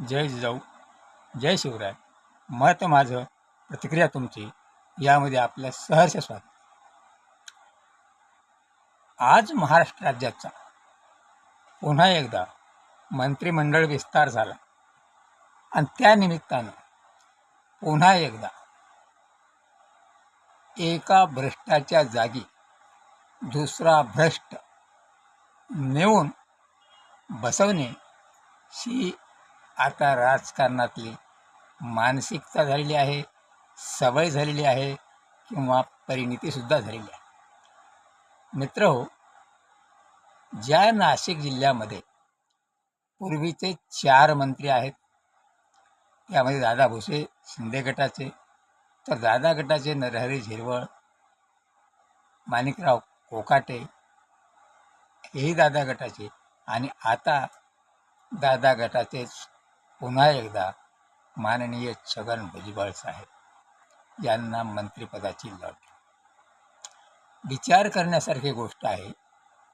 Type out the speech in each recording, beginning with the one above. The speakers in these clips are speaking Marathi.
जय जिजाऊ जय शिवराय. मत माझं प्रतिक्रिया तुमची यामध्ये आपल्या सहर्ष स्वागत. आज महाराष्ट्र राज्याचा पुन्हा एकदा मंत्रिमंडळ विस्तार झाला. आणि त्या निमित्तानं पुन्हा एकदा एका भ्रष्टाच्या जागी दुसरा भ्रष्ट नेऊन बसवणे ही आता राजकारणातली मानसिकता झालेली आहे सवय झालेली आहे किंवा परिणितीसुद्धा झालेली आहे. मित्र हो ज्या नाशिक जिल्ह्यामध्ये पूर्वीचे चार मंत्री आहेत त्यामध्ये दादा भुसे शिंदे गटाचे तर दादा गटाचे नरहरी झिरवळ माणिकराव कोकाटे हेही दादा गटाचे आणि आता दादा गटाचेच पुन्हा एकदा माननीय छगन भुजबळ साहेब यांना मंत्रिपदाची लढ विचार करण्यासारखी गोष्ट आहे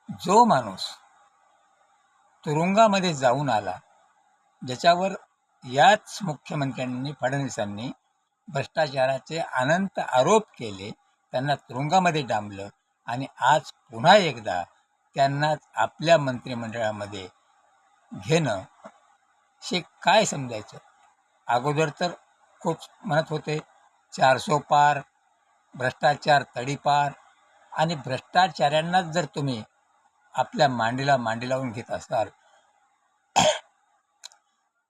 जो माणूस तुरुंगामध्ये जाऊन आला ज्याच्यावर याच मुख्यमंत्र्यांनी फडणवीसांनी भ्रष्टाचाराचे अनंत आरोप केले त्यांना तुरुंगामध्ये डांबलं आणि आज पुन्हा एकदा त्यांना आपल्या मंत्रिमंडळामध्ये घेणं हे काय समजायचं? अगोदर तर खूप म्हणत होते चारसो पार भ्रष्टाचार तडीपार आणि भ्रष्टाचार्यांनाच जर तुम्ही आपल्या मांडीला मांडी लावून घेत असाल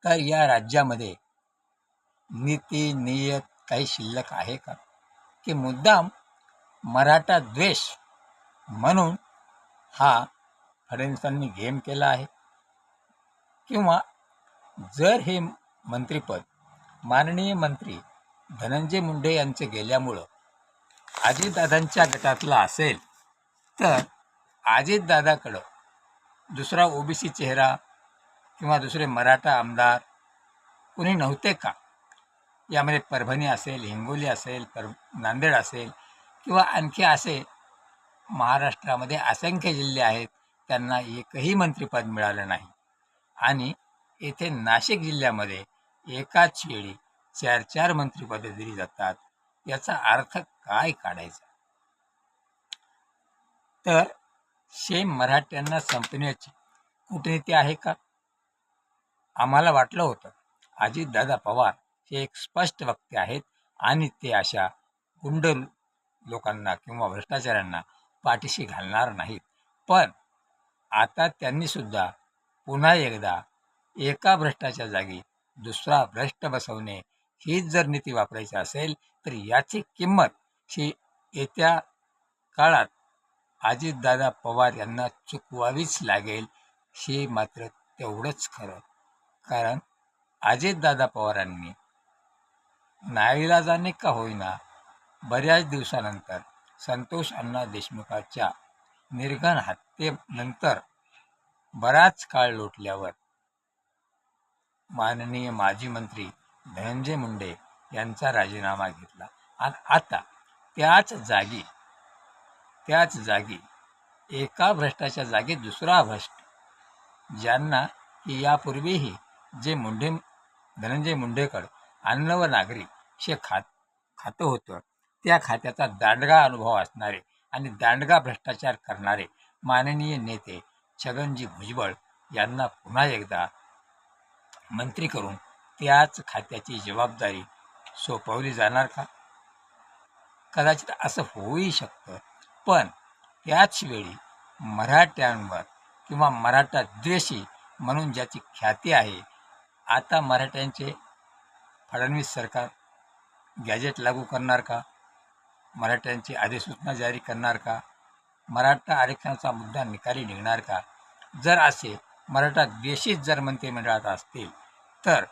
तर या राज्यामध्ये नीती नियत काही शिल्लक आहे का? की मुद्दाम मराठा द्वेष म्हणून हा फडणवीसांनी गेम केला आहे किंवा जर हे मंत्रिपद माननीय मंत्री धनंजय मुंडे यांचे गेल्यामुळं अजितदादांच्या गटातला असेल तर अजितदादाकडं दुसरा ओबीसी चेहरा किंवा दुसरे मराठा आमदार कुणी नव्हते का? यामध्ये परभणी असेल हिंगोली असेल पर नांदेड असेल किंवा आणखी असे महाराष्ट्रामध्ये असंख्य जिल्हे आहेत त्यांना एकही मंत्रिपद मिळालं नाही. आणि येथे नाशिक जिल्ह्यामध्ये एकाच वेळी चार चार मंत्रिपदे दिली जातात. याचा अर्थ काय काढायचा? तर शेम मराठ्यांना संपण्याची कूटनीती आहे का? आम्हाला वाटलं होतं. अजितदादा पवार हे एक स्पष्ट वक्ते आहेत आणि ते अशा गुंड लोकांना किंवा भ्रष्टाचाऱ्यांना पाठीशी घालणार नाहीत. पण आता त्यांनी सुद्धा पुन्हा एकदा एका भ्रष्टाच्या जागी दुसरा भ्रष्ट बसवणे हीच जर नीती वापरायची असेल तर याची किंमत ही येत्या काळात अजितदादा पवार यांना चुकवावीच लागेल हे मात्र तेवढंच खरं. कारण अजितदादा पवारांनी नाईलाजाने का होईना बऱ्याच दिवसानंतर संतोष अण्णा देशमुखाच्या निर्घण हत्येनंतर बराच काळ लोटल्यावर माननीय माजी मंत्री धनंजय मुंडे यांचा राजीनामा घेतला. आणि आता त्याच जागी त्याच जागी एका भ्रष्टाच्या जागी दुसरा भ्रष्ट ज्यांना की यापूर्वीही जे मुंडे धनंजय मुंडेकर अन्न व नागरी हे खात खातं होतं त्या खात्याचा दांडगा अनुभव असणारे आणि दांडगा भ्रष्टाचार करणारे माननीय नेते छगनजी भुजबळ यांना पुन्हा एकदा मंत्री करून त्याच खात्याची जबाबदारी सोपवली जाणार का? कदाचित असं होऊही शकतं पण त्याचवेळी मराठ्यांवर किंवा मराठा द्वेषी म्हणून ज्याची ख्याती आहे आता मराठ्यांचे फडणवीस सरकार गॅजेट लागू करणार का? मराठ्यांची अधिसूचना जारी करणार का? मराठा आरक्षणाचा मुद्दा निकाली निघणार का? जर असे मराठा द्वेषीच जर मंत्रिमंडळात असतील तर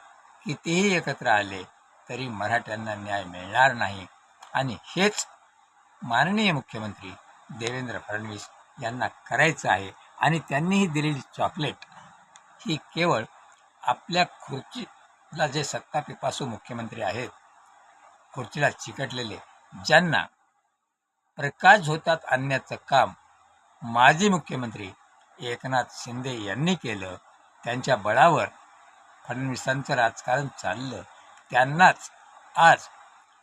कितीही एकत्र आले तरी मराठ्यांना न्याय मिळणार नाही. आणि हेच माननीय मुख्यमंत्री देवेंद्र फडणवीस यांना करायचं आहे. आणि त्यांनीही दिलेली चॉकलेट ही केवळ आपल्या खुर्चीला जे सत्ता पिपासू मुख्यमंत्री आहेत खुर्चीला चिकटलेले ज्यांना प्रकाश होतात आणण्याचं काम माजी मुख्यमंत्री एकनाथ शिंदे यांनी केलं त्यांच्या बळावर फडणवीसांचं राजकारण चाललं. त्यांनाच आज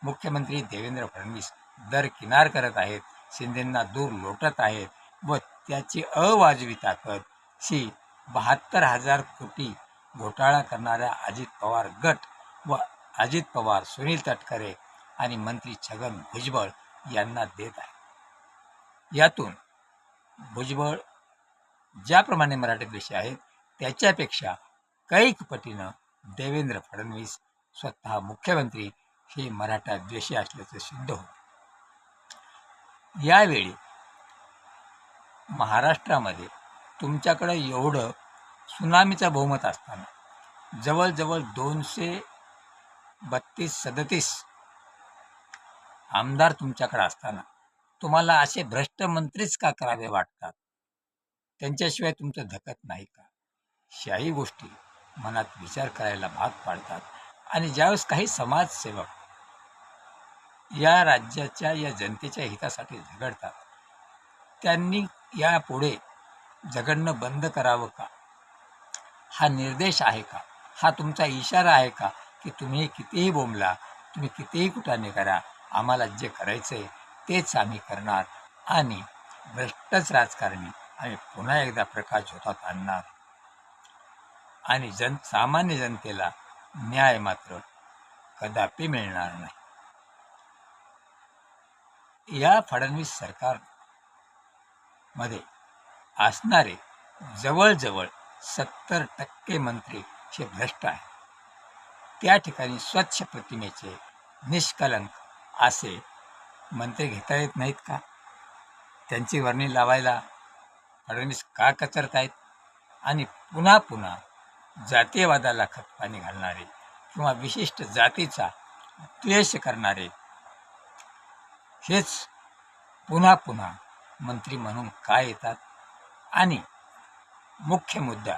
मुख्यमंत्री देवेंद्र फडणवीस दरकिनार करत आहेत शिंदेंना दूर लोटत आहेत व त्याची अवाजवी ताकद ही बहात्तर हजार कोटी घोटाळा करणाऱ्या अजित पवार गट व अजित पवार सुनील तटकरे आणि मंत्री छगन भुजबळ यांना देत आहे यातून भुजबळ ज्याप्रमाणे मराठी विषय आहेत त्याच्यापेक्षा कैक पटीनं देवेंद्र फडणवीस स्वतः मुख्यमंत्री हे मराठा द्वेषी असल्याचं सिद्ध होत. यावेळी महाराष्ट्रामध्ये तुमच्याकडं एवढं सुनामीचं बहुमत असताना जवळजवळ दोनशे बत्तीस सदतीस आमदार तुमच्याकडे असताना तुम्हाला असे भ्रष्ट मंत्रीच का करावे वाटतात? त्यांच्याशिवाय तुमचं धकत नाही का? शाही गोष्टी मनात विचार करायला भाग पाडतात. आणि ज्यावेळेस काही समाजसेवक या राज्याच्या या जनतेच्या हितासाठी झगडतात त्यांनी यापुढे झगडणं बंद करावं का? हा निर्देश आहे का? हा तुमचा इशारा आहे का? की तुम्ही कितीही बोंबला तुम्ही कितीही कुटाने करा आम्हाला जे करायचं आहे तेच आम्ही करणार. आणि भ्रष्टच राजकारणी आम्ही पुन्हा एकदा प्रकाश होतात आणणार. आणि जन सामान्य जनतेला न्याय मात्र कदापि मिळणार नाही. या फडणवीस सरकारमध्ये असणारे जवळजवळ सत्तर टक्के मंत्री हे भ्रष्ट आहेत. त्या ठिकाणी स्वच्छ प्रतिमेचे निष्कलंक असे मंत्री घेता येत नाहीत का? त्यांची वर्णी लावायला फडणवीस का कचरत आहेत आणि पुन्हा पुन्हा जातीयवादाला खतपाणी घालणारे किंवा विशिष्ट जातीचा द्वेष करणारे हेच पुन्हा पुन्हा मंत्री म्हणून काय येतात? आणि मुख्य मुद्दा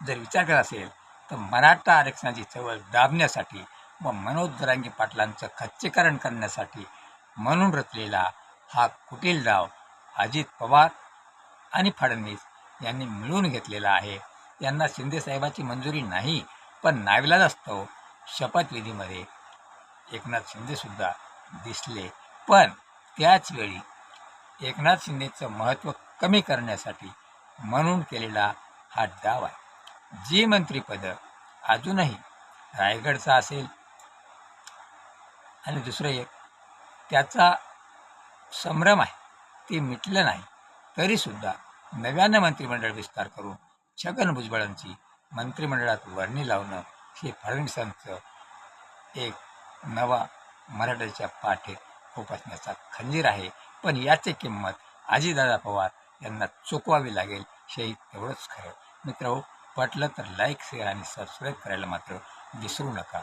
जर विचार करत असेल तर मराठा आरक्षणाची चळवळ दाबण्यासाठी व मनोज दरांगी पाटलांचं खच्चीकरण करण्यासाठी म्हणून रचलेला हा कुटील डाव अजित पवार आणि फडणवीस यांनी मिळून घेतलेला आहे. यांना शिंदेसाहेबाची मंजुरी नाही पण नाविलाज असतो. शपथविधीमध्ये एकनाथ शिंदेसुद्धा दिसले. पण त्याचवेळी एकनाथ शिंदेचं महत्त्व कमी करण्यासाठी म्हणून केलेला हा डाव आहे जी मंत्रिपदं अजूनही रायगडचा असेल आणि दुसरं एक त्याचा संभ्रम आहे ते मिटलं नाही तरीसुद्धा नव्यानं मंत्रिमंडळ विस्तार करून छगन भुजबळांची मंत्रिमंडळात वर्णी लावणं हे फडणवीसांचं एक नवा मराठ्याच्या पाठीत उपासण्याचा खंजीर आहे. पण याची किंमत आजीदादा पवार यांना चुकवावी लागेल हेही तेवढंच खरं मित्र पटलं तर लाईक शेअर आणि सबस्क्राईब करायला मात्र विसरू नका.